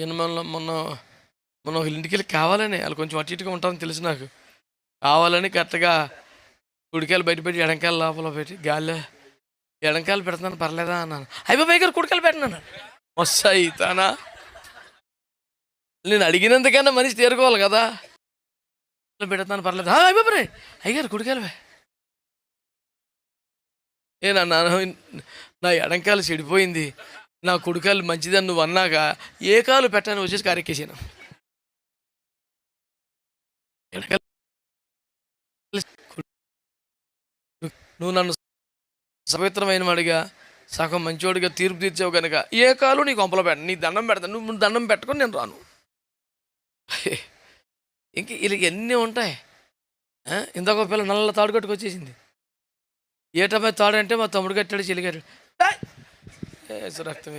నేను మొన్న మొన్న మనం వీళ్ళ ఇంటికి వెళ్ళి కావాలని వాళ్ళు కొంచెం అటు ఇటుగా ఉంటారని తెలుసు నాకు. కావాలని కరెక్ట్గా కుడికాయలు బయట పెట్టి ఎడంకాయలు లోపల పెట్టి గాల్లో ఎడంకాయలు పెడుతున్నాను పర్లేదా అన్నాను. అయిపోయి గారు కుడికాయలు పెట్టినాను వస్తాయి తానా నేను అడిగినందుకన్నా మనిషి తేరుకోవాలి కదా. పెడుతున్నాను పర్లేదు. అయిపోయి అయ్యారు కుడికాయలు నేనన్నాను నా ఎడంకాలు చెడిపోయింది. నా కొడుకాలు మంచిదని నువ్వు అన్నాక ఏ కాలు పెట్టాను వచ్చేసి కారెక్కేసాను. నువ్వు నన్ను సవిత్రమైన వాడిగా సగం మంచివాడిగా తీర్పు తీర్చావు కనుక ఏ కాలు నీ కొంపలో పెట్ట నీ దండం పెడతాను నువ్వు దండం పెట్టుకొని నేను రాను. ఇంక ఇలా ఎన్ని ఉంటాయి? ఇందాక పిల్ల నల్ల తాడు కట్టుకొచ్చేసింది. ఏటమ్మాయి తాడు అంటే మా తమ్ముడు కట్టాడు చెల్లి इस रफ्त में